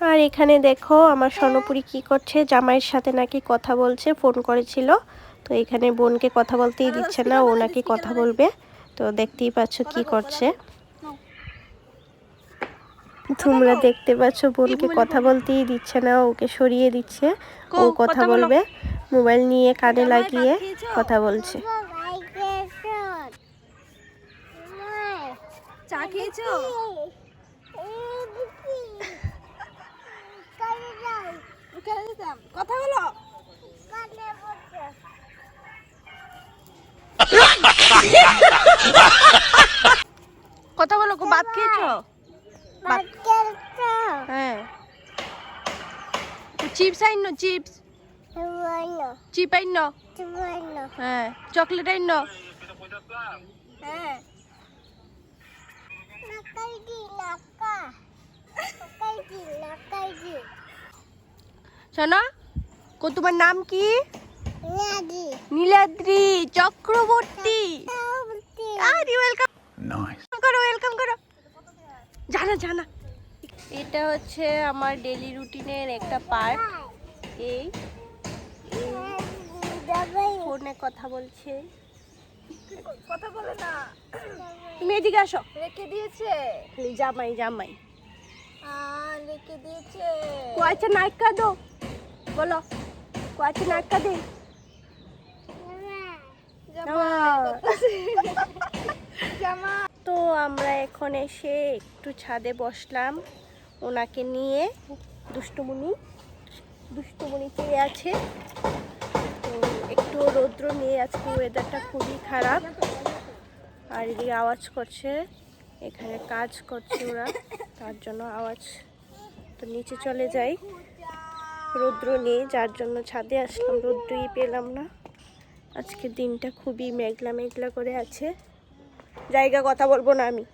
আর এখানে দেখো আমার স্বর্ণপুরি কি করছে? জামাইয়ের সাথে নাকি কথা বলছে ফোন করেছিল। তো এখানে বোনকে কথা বলতেই দিচ্ছে না ও নাকি কথা বলবে। তো দেখতেই পাচ্ছ কি করছে। তোমরা দেখতে পাচ্ছ বোনকে কথা বলতেই দিচ্ছে না ওকে সরিয়ে দিচ্ছে। ও কথা বলবে মোবাইল নিয়ে কানে লাগিয়ে কথা বলছে। চা খেয়েছো ওখানে যেতাম কথা বলো কথা বলো গো, ভাত খেয়েছো ভাত হ্যাঁ চিপস আইন চিপস চিপ আইন হ্যাঁ চকলেট আইন হ্যাঁ শোনো কো তোমার নাম কি? নীলাদ্রি। চক্রবর্তী। আরে ওয়েলকাম. করো ওয়েলকাম করো। জানা জানা। এটা হচ্ছে আমার ডেলি রুটিনের একটা পার্ট এই ফোনে কথা বলছে। কথা বলে না। তুমি এদিকে আসো। রেখে দিয়েছে। জামাই জামাই। রেখে দিয়েছে। কুয়াচা নায়িকা দো বলো কুয়াচা নায়িকা দে। জামা তো আমরা এখন এসে একটু ছাদে বসলাম। ওনাকে নিয়ে দুষ্টুমণি দুষ্টুমণি চেয়ে আছে। তো একটু রৌদ্র নিয়ে আজকে ওয়েদারটা খুবই খারাপ। আর এদিকে আওয়াজ করছে এখানে কাজ করছে ওরা তার জন্য আওয়াজ তো নিচে চলে যাই রৌদ্র নেই, যার জন্য ছাদে আসলাম, রৌদ্রই পেলাম না। আজকে দিনটা খুবই মেঘলা মেঘলা করে আছে। জায়গা কথা বলব না আমি।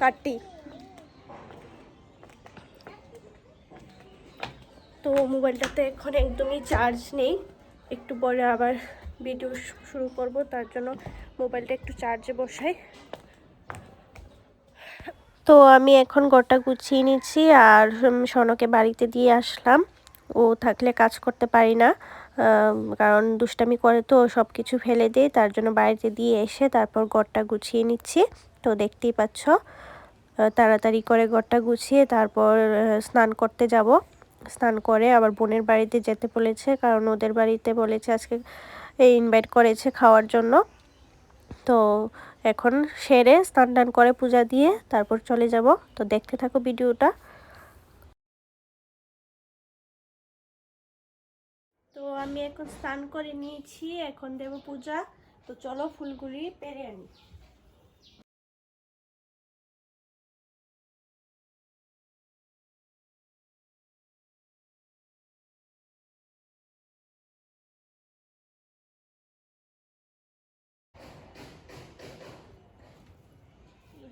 কাটি তো মোবাইলটাতে এখন একদমই চার্জ নেই। একটু পরে আবার ভিডিও শুরু করব, তার জন্য মোবাইলটা একটু চার্জে বসাই। তো আমি এখন ঘরটা গুছিয়ে নিচ্ছি আর সনকে বাড়িতে দিয়ে আসলাম। ও থাকলে কাজ করতে পারি না কারণ দুষ্টামি করে তো সব কিছু ফেলে দেয়, তার জন্য বাড়িতে দিয়ে এসে তারপর ঘরটা গুছিয়ে নিচ্ছি। তো দেখতেই পাচ্ছ তাড়াতাড়ি করে ঘরটা গুছিয়ে তারপর স্নান করতে যাব। স্নান করে আবার বোনের বাড়িতে যেতে বলেছে, কারণ ওদের বাড়িতে বলেছে আজকে ইনভাইট করেছে খাওয়ার জন্য। তো এখন সেরে স্নান টান করে পূজা দিয়ে তারপর চলে যাব। তো দেখতে থাকো ভিডিওটা। তো আমি এখন স্নান করে নিয়েছি, এখন দেব পূজা। তো চলো ফুলগুলি পেরে আনি।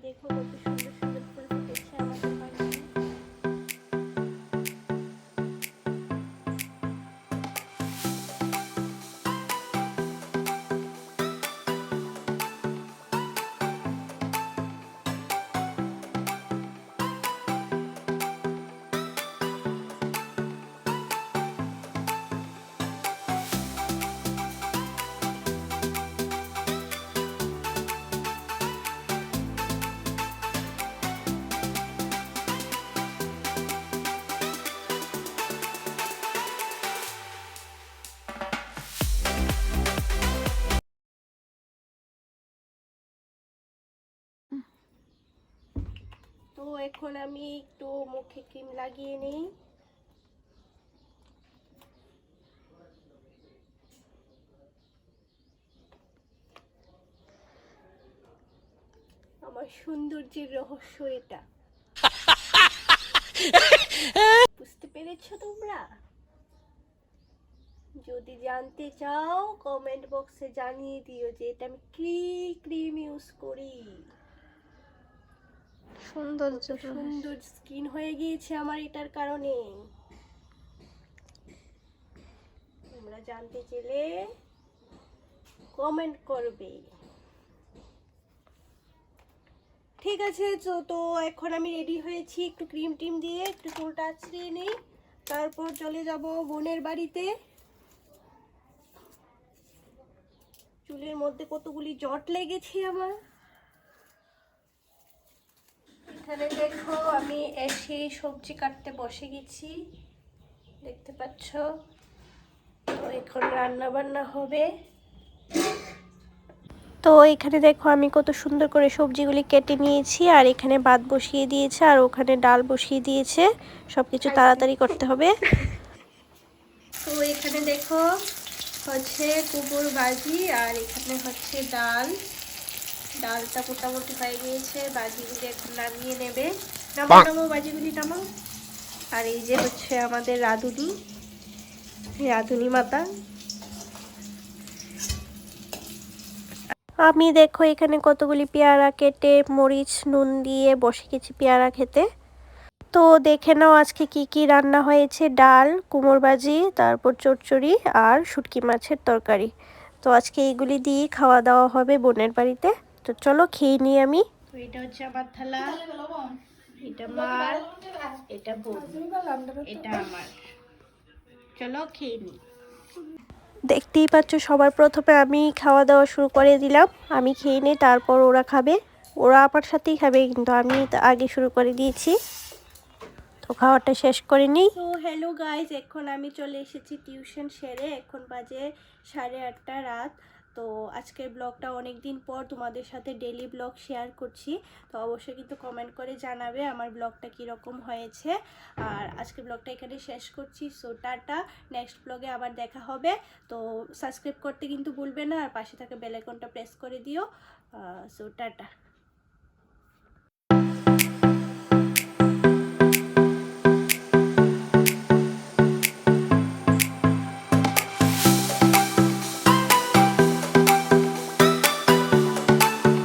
দেখো কত সুন্দর এখন আমি একটু মুখে ক্রিম লাগিয়ে নিই। আমার সৌন্দর্যের রহস্য এটা। বুঝতে পেরেছ তোমরা? যদি জানতে চাও কমেন্ট বক্সে জানিয়ে দিও যে এটা আমি কি ক্রিম ইউজ করি। সৌন্দর্য সুন্দর স্কিন হয়ে গিয়েছে আমার এটার কারণে। তোমরা জানতে চাইলে কমেন্ট করবে। ঠিক আছে তো তো এখন আমি রেডি হয়েছি একটু ক্রিম টিম দিয়ে একটু চুলটা আছড়িয়ে নিই। তারপর চলে যাব বোনের বাড়িতে। চুলের মধ্যে কতগুলি জট লেগেছে আমার। এখানে দেখো, আমি এসে সবজি কাটতে বসে গেছি। দেখতে পাচ্ছ? তো এখন রান্না বান্না হবে। তো এখানে দেখো, আমি কত সুন্দর করে সবজিগুলি কেটে নিয়েছি, আর এখানে ভাত বসিয়ে দিয়েছে, আর ওখানে ডাল বসিয়ে দিয়েছে। সবকিছু তাড়াতাড়ি করতে হবে। তো এখানে দেখো, হচ্ছে কুকুর বাজি আর এখানে হচ্ছে ডাল। ডালটা মোটামুটি হয়ে গিয়েছে বাজিগুলি এখন নামিয়ে নেবে। নামাও নামাও বাজিগুলি নামাও আর এই যে হচ্ছে আমাদের রাঁধুনি রাঁধুনি মাতা। আমি দেখো এখানে কতগুলি পেয়ারা কেটে মরিচ নুন দিয়ে বসে গেছি পেয়ারা খেতে। তো দেখে নাও আজকে কি কি রান্না হয়েছে। ডাল কুমোর ভাজি তারপর চচ্চড়ি আর শুটকি মাছের তরকারি। তো আজকে এইগুলি দিয়ে খাওয়া দাওয়া হবে বোনের বাড়িতে। তো চলো খেয়ে নিই আমি। তো এটা হচ্ছে আমার থালা। এটা মার এটা বোন। এটা আমার। চলো খেয়ে নিই। দেখতেই পাচ্ছ সবার প্রথমে আমি খাওয়া দাওয়া শুরু করে দিলাম। আমি খেয়ে নিই তারপর ওরা খাবে। ওরা আমার সাথেই খাবে কিন্তু আমি তো আগে শুরু করে দিয়েছি। তো খাওয়াটা শেষ করে নিই। তো হ্যালো গাইজ এখন আমি চলে এসেছি টিউশন সেরে। এখন বাজে সাড়ে আটটা রাত। তো আজকের ব্লগটা অনেক দিন পর তোমাদের সাথে ডেলি ব্লগ শেয়ার করছি। তো অবশ্যই কিন্তু কমেন্ট করে জানাবে আমার ব্লগটা কীরকম হয়েছে। আর আজকের ব্লগটা এখানে শেষ করছি। So tata. নেক্সট ব্লগে আবার দেখা হবে। তো সাবস্ক্রাইব করতে কিন্তু ভুলবে না। আর পাশে থাকা বেল আইকনটা প্রেস করে দিও। So tata.